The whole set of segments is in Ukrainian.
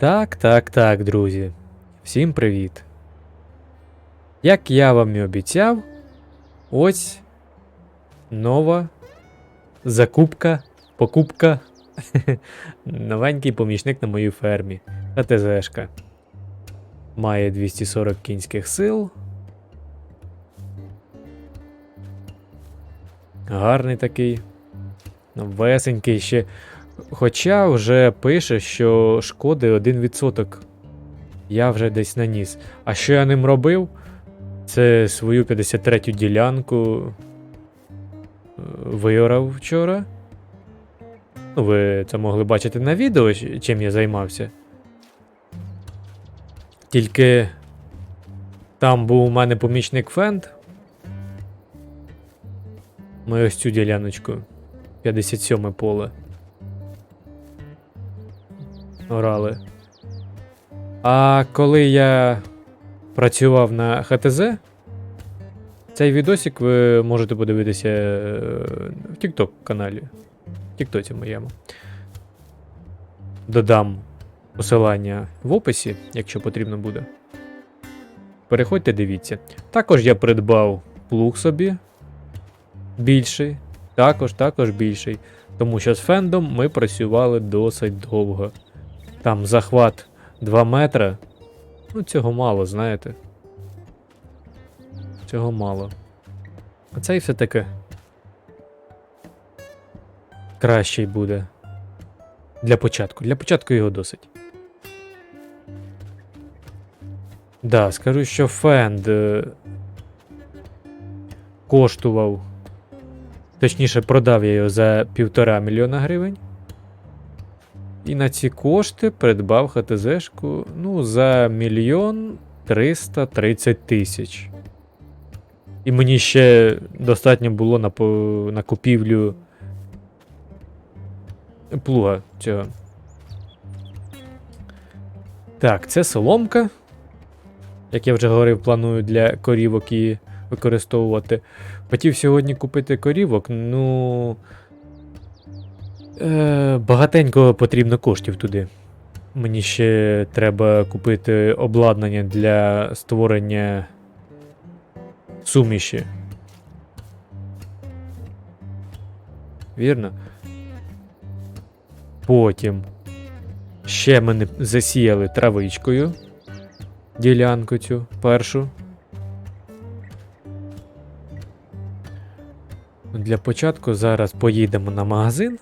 Так, так, так, друзі. Всім привіт. Як я вам і обіцяв, ось нова закупка, покупка. Новенький помічник на моїй фермі. ХТЗшка. Має 240 кінських сил. Гарний такий. Весенький ще. Хоча вже пише, що шкоди 1%. Я вже десь наніс. А що я ним робив? Це свою 53-ю ділянку е, виорав вчора. Ну, ви це могли бачити на відео, чим я займався. Тільки там був у мене помічник Фенд. Ми ось цю діляночку. 57 поле. Орали. А коли я працював на ХТЗ, цей відосик ви можете подивитися е, в TikTok каналі. В Тіктоці моєму. Додам посилання в описі, якщо потрібно буде. Переходьте, дивіться. Також я придбав плуг собі. Більший. Також, також більший. Тому що з фендом ми працювали досить довго. Там захват 2 метри. Ну, цього мало, знаєте. Цього мало. А цей все-таки кращий буде. Для початку. Для початку його досить. Да, скажу, що фенд е, коштував. Точніше, продав я його за півтора мільйона гривень. І на ці кошти придбав ХТЗшку ну, за мільйон 330 тисяч. І мені ще достатньо було на, на купівлю плуга цього. Так, це соломка. Як я вже говорив, планую для корівок її використовувати. Хотів сьогодні купити корівок, ну. Е, багатенько потрібно коштів туди. Мені ще треба купити обладнання для створення суміші. Вірно? Потім ще мене засіяли травичкою. Ділянку цю першу. Для початку зараз поїдемо на магазин.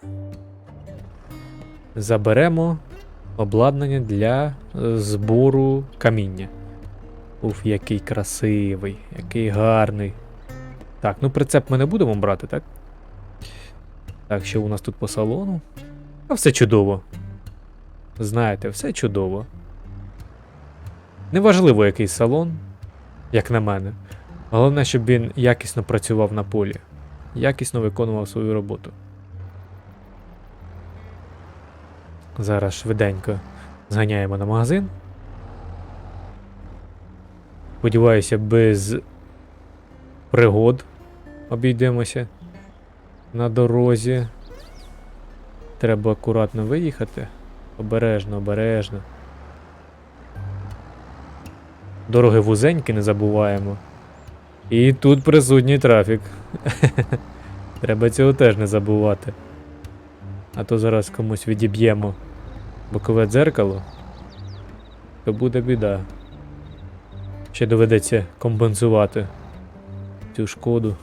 Заберемо обладнання для е, збору каміння. Уф, який красивий, який гарний. Так, ну прицеп ми не будемо брати, так? Так, що у нас тут по салону? А все чудово. Знаєте, все чудово. Неважливо, який салон, як на мене. Головне, щоб він якісно працював на полі, якісно виконував свою роботу. Зараз швиденько зганяємо на магазин. Сподіваюся, без пригод обійдемося на дорозі. Треба акуратно виїхати. Обережно, обережно. Дороги вузенькі не забуваємо. І тут присутній трафік. Треба цього теж не забувати. А то зараз комусь відіб'ємо бокове дзеркало, то буде біда. Ще доведеться компенсувати цю шкоду.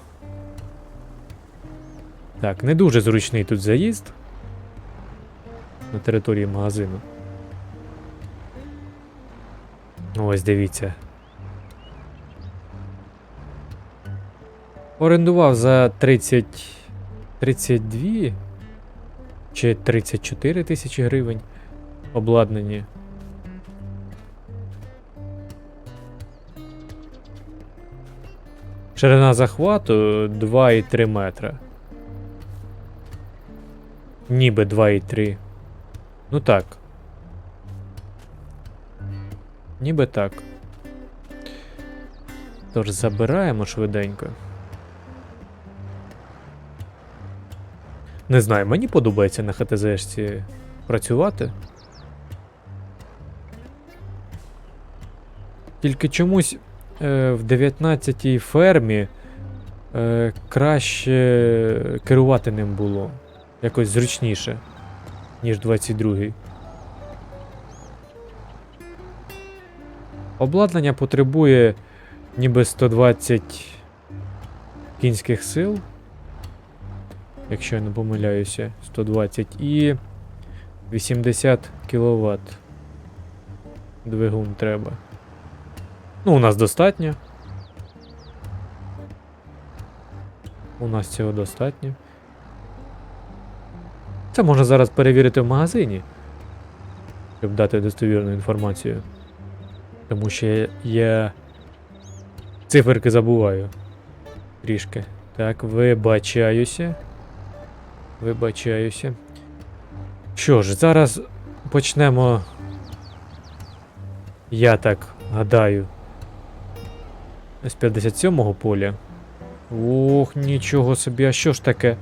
Так, не дуже зручний тут заїзд на території магазину. Ось дивіться. Орендував за 30. 32 чи 34 тисячі гривень обладнання. Ширина захвату 2,3 метра. Ніби 2,3. Ну так. Ніби так. Тож забираємо швиденько. Не знаю, мені подобається на ХТЗшці працювати. Тільки чомусь е, в 19-й фермі е, краще керувати ним було. Якось зручніше, ніж 22-й. Обладнання потребує ніби 120 кінських сил. Якщо я не помиляюся, 120 і 80 кВт. Двигун треба. Ну, у нас достатньо. У нас цього достатньо. Це можна зараз перевірити в магазині, щоб дати достовірну інформацію. Тому що я, циферки забуваю. Трішки. Так, вибачаюся. Вибачаюся. Що ж, зараз почнемо. Я так гадаю. З 57-го поля. Ох, нічого собі, а що ж таке?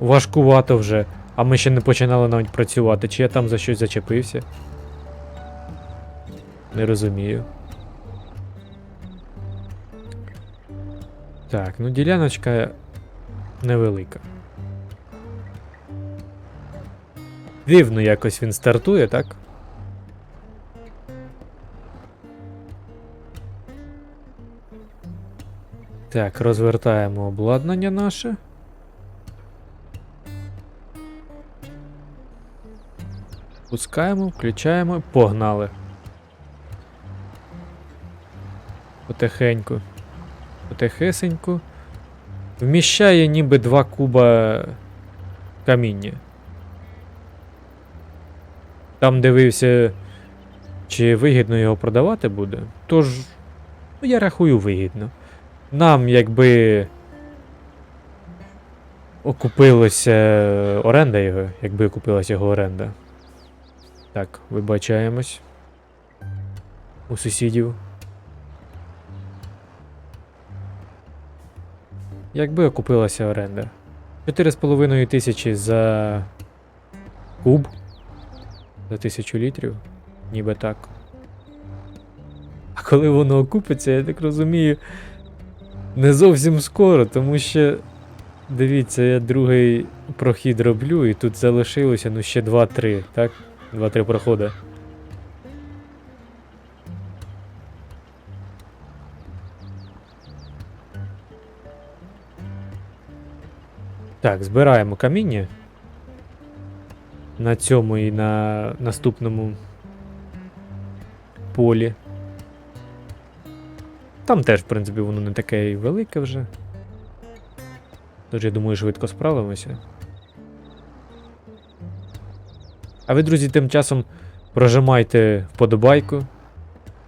Важкувато вже. А ми ще не починали навіть працювати. Чи я там за щось зачепився? Не розумію. Так, ну діляночка невелика. Рівно якось він стартує, так? Так, розвертаємо обладнання наше. Пускаємо, включаємо, погнали. Потихеньку. Потихесеньку. Вміщає ніби два куба каміння. Там дивився, чи вигідно його продавати буде. Тож, ну, я рахую вигідно. Нам якби окупилася оренда його, якби окупилася його оренда. Так, вибачаємось. У сусідів. Якби окупилася оренда. 4,5 тисячі за куб. За тисячу літрів. Ніби так. А коли воно окупиться, я так розумію, не зовсім скоро, тому що. Дивіться, я другий прохід роблю, і тут залишилося ну ще 2-3, так? 2-3 проходи. Так, збираємо каміння. На цьому і на наступному полі. Там теж, в принципі, воно не таке і велике вже. Тож, я думаю, швидко справимося. А ви, друзі, тим часом прожимайте вподобайку,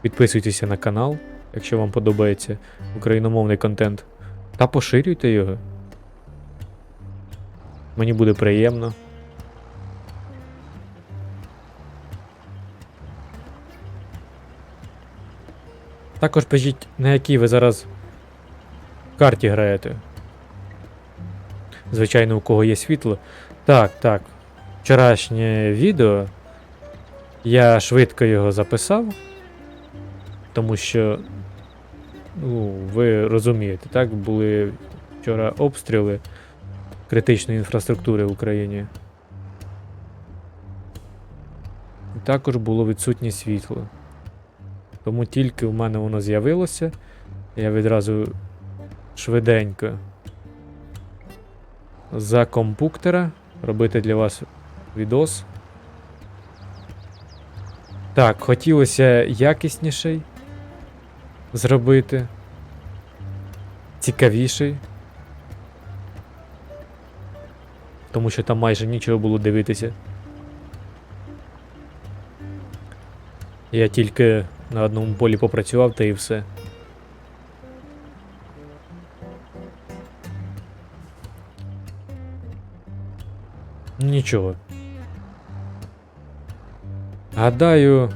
підписуйтеся на канал, якщо вам подобається україномовний контент, та поширюйте його. Мені буде приємно. Також пишіть, на якій ви зараз карті граєте. Звичайно, у кого є світло. Так, так. Вчорашнє відео. Я швидко його записав. Тому що. Ну, ви розумієте, так? Були вчора обстріли критичної інфраструктури в Україні. І також було відсутнє світло. Тому тільки в мене воно з'явилося, я відразу швиденько за компуктера робити для вас відос. Так, хотілося якісніший зробити. Цікавіший. Тому що там майже нічого було дивитися. Я тільки на одному полі попрацював та і все. Нічого. Гадаю,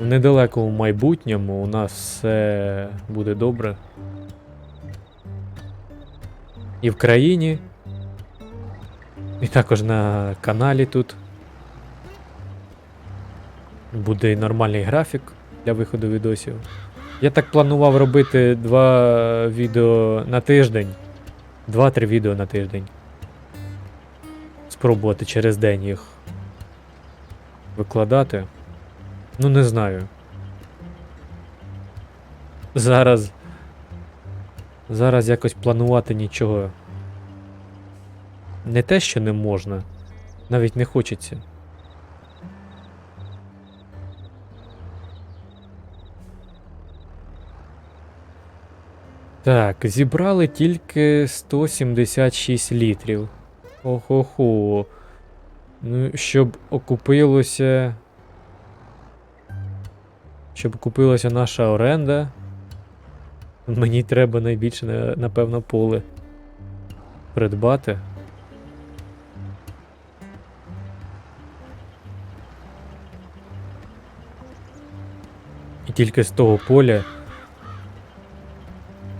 в недалекому майбутньому у нас все буде добре. І в країні, і також на каналі тут. Буде і нормальний графік для виходу відосів. Я так планував робити два відео на тиждень. Два-три відео на тиждень. Спробувати через день їх викладати. Ну, не знаю. Зараз. Зараз якось планувати нічого. Не те, що не можна. Навіть не хочеться. Так, зібрали тільки 176 літрів. Охо-хо. Ну, щоб окупилося. Щоб окупилася наша оренда. Мені треба найбільше, напевно, поле придбати. І тільки з того поля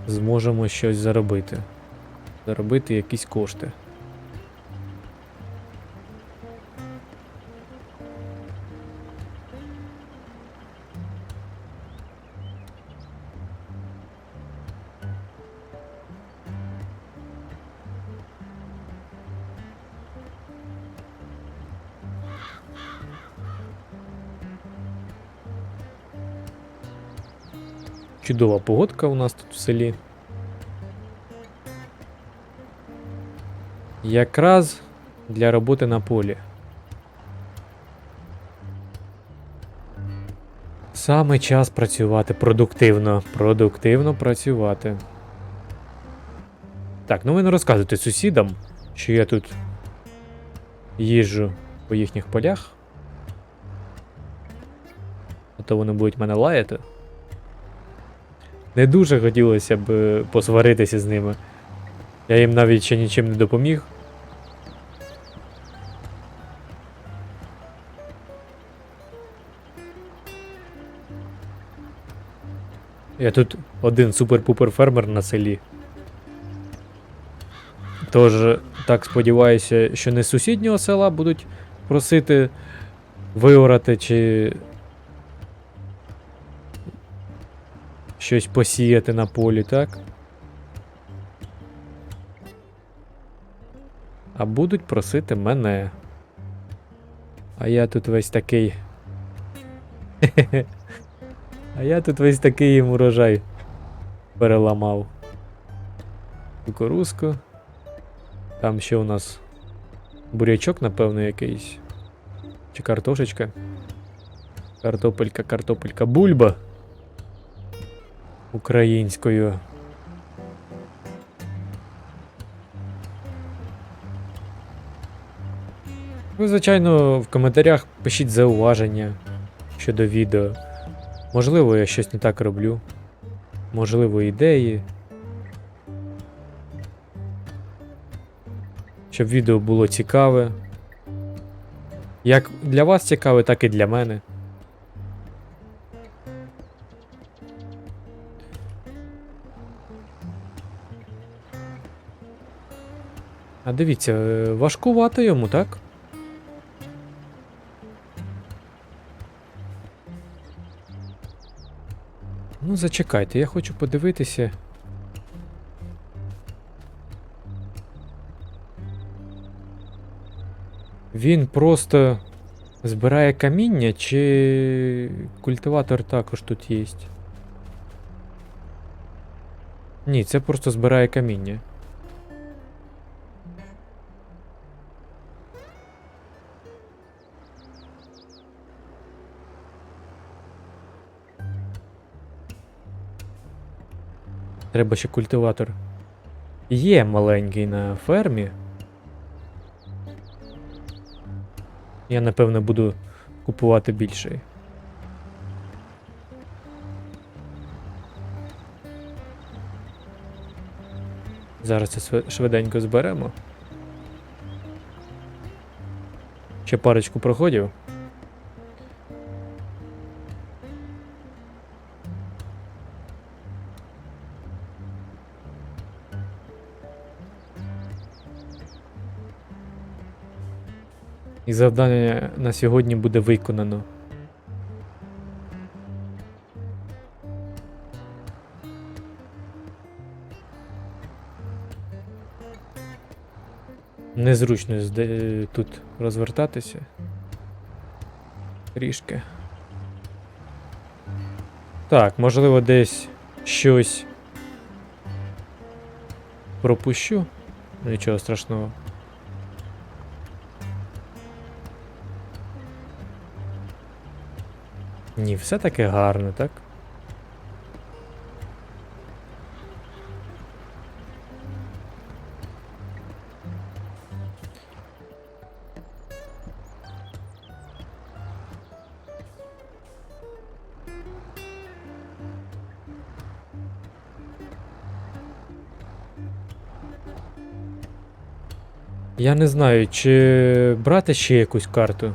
зможемо щось заробити. Заробити якісь кошти. Чудова погодка у нас тут в селі. Якраз для роботи на полі. Саме час працювати продуктивно. Продуктивно працювати. Так, ну ви не розказуйте сусідам, що я тут їжджу по їхніх полях. А то вони будуть мене лаяти. Не дуже хотілося б е, посваритися з ними. Я їм навіть ще нічим не допоміг. Я тут один супер-пупер фермер на селі. Тож, так сподіваюся, що не з сусіднього села будуть просити виорати чи щось посіяти на полі, так? А будуть просити мене. А я тут весь такий. А я тут весь такий їм урожай переламав. Кукурузку. Там ще у нас бурячок, напевно, якийсь. Чи картошечка. Картопелька, картопелька, бульба. Українською. Ви, звичайно, в коментарях пишіть зауваження щодо відео. Можливо, я щось не так роблю. Можливо, ідеї. Щоб відео було цікаве. Як для вас цікаве, так і для мене. А дивіться, е, важкувато йому, так? Ну, зачекайте, я хочу подивитися. Він просто збирає каміння, чи культиватор також тут є? Ні, це просто збирає каміння. Треба ще культиватор. Є маленький на фермі. Я напевно буду купувати більший. Зараз це швиденько зберемо. Ще парочку проходів. І завдання на сьогодні буде виконано. Незручно тут розвертатися трішки. Так, можливо, десь щось пропущу, нічого страшного. Ні, все таки гарно, так? Я не знаю, чи брати ще якусь карту.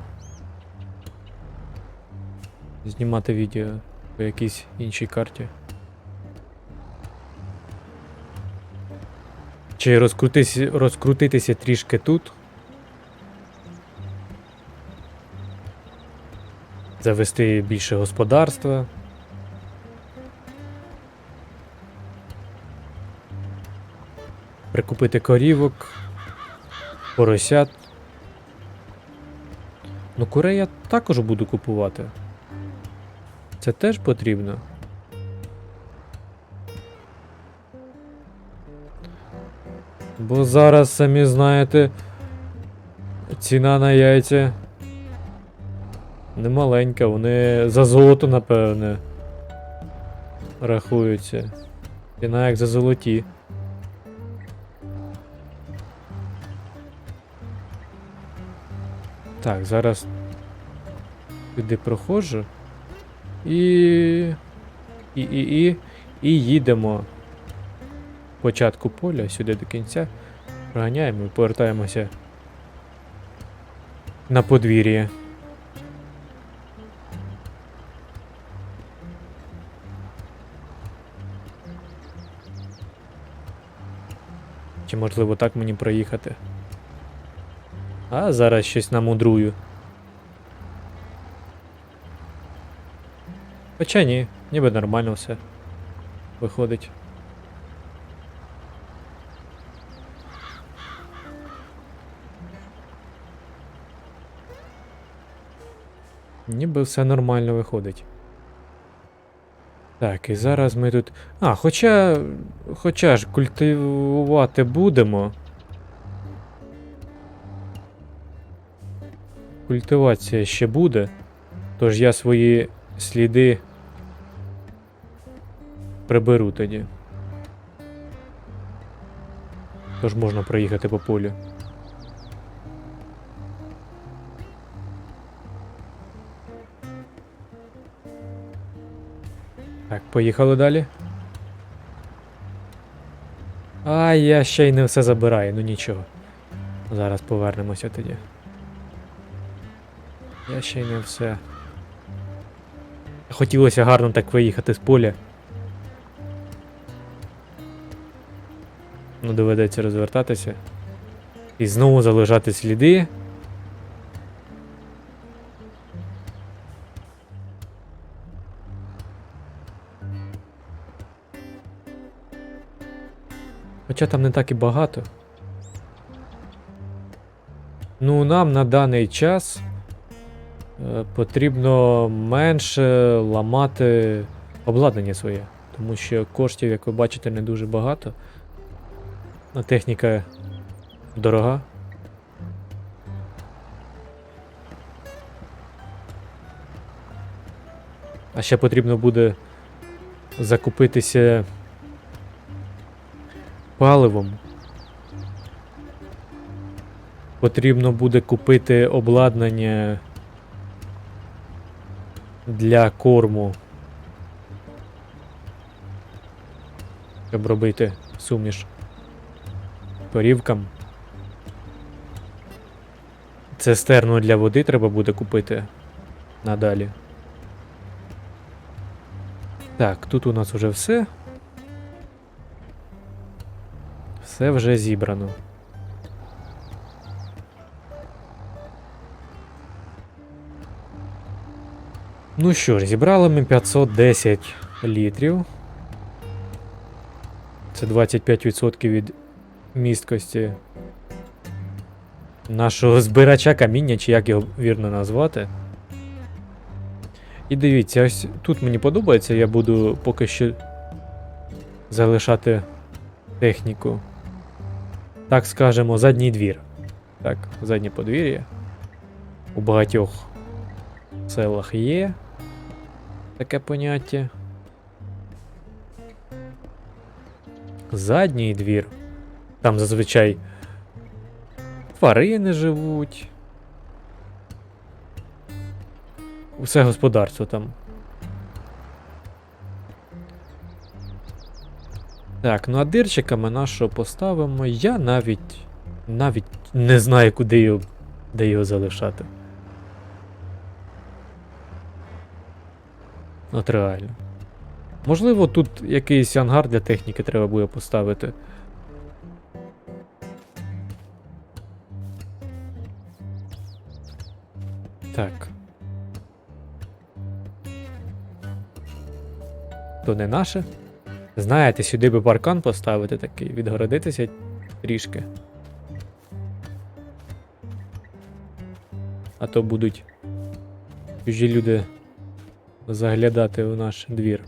Знімати відео по якійсь іншій карті. Чи розкрутись, розкрутитися трішки тут. Завести більше господарства. Прикупити корівок, поросят. Ну, курей я також буду купувати. Це теж потрібно. Бо зараз, самі знаєте, ціна на яйця немаленька, вони за золото, напевне, рахуються. Ціна як за золоті. Так, зараз сюди проходжу. І. І, і, і, і їдемо. Початку поля сюди до кінця. Проганяємо і повертаємося на подвір'я. Чи можливо так мені проїхати? А зараз щось намудрую. Хоча ні, ніби нормально все. Виходить. Ніби все нормально виходить. Так, і зараз ми тут. А, хоча. Хоча ж культивувати будемо. Культивація ще буде. Тож я свої сліди приберу тоді. Тож можна проїхати по полю. Так, поїхали далі. А, я ще й не все забираю, ну нічого. Зараз повернемося тоді. Я ще й не все. Хотілося гарно так виїхати з поля. Ну, доведеться розвертатися. І знову залишати сліди. Хоча там не так і багато. Ну, нам на даний час е, потрібно менше ламати обладнання своє. Тому що коштів, як ви бачите, не дуже багато. А техніка дорога. А ще потрібно буде закупитися паливом. Потрібно буде купити обладнання для корму. Щоб робити суміш корівкам. Цистерну для води треба буде купити надалі. Так, тут у нас вже все. Все вже зібрано. Ну що ж, зібрали ми 510 літрів. Це 25% від місткості нашого збирача каміння, чи як його вірно назвати. І дивіться, ось тут мені подобається, я буду поки що залишати техніку. Так скажемо, задній двір. Так, заднє подвір'я. У багатьох селах є таке поняття. Задній двір. Там зазвичай тварини живуть. Усе господарство там. Так, ну а дирчиками нашого поставимо. Я навіть. навіть не знаю, куди його, де його залишати. От реально. Можливо, тут якийсь ангар для техніки треба буде поставити. Так. То не наше. Знаєте, сюди би паркан поставити такий, відгородитися трішки. А то будуть чужі люди заглядати у наш двір.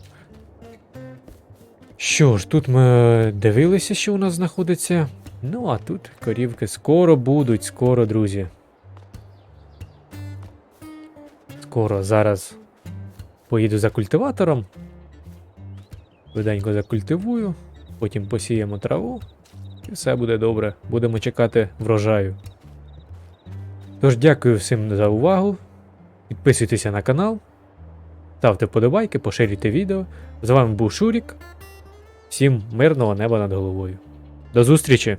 Що ж, тут ми дивилися, що у нас знаходиться. Ну, а тут корівки скоро будуть, скоро, друзі. Скоро зараз поїду за культиватором. Швиденько закультивую, потім посіємо траву, і все буде добре. Будемо чекати врожаю. Тож дякую всім за увагу. Підписуйтеся на канал, ставте подобайки, поширюйте відео. З вами був Шурік. Всім мирного неба над головою. До зустрічі!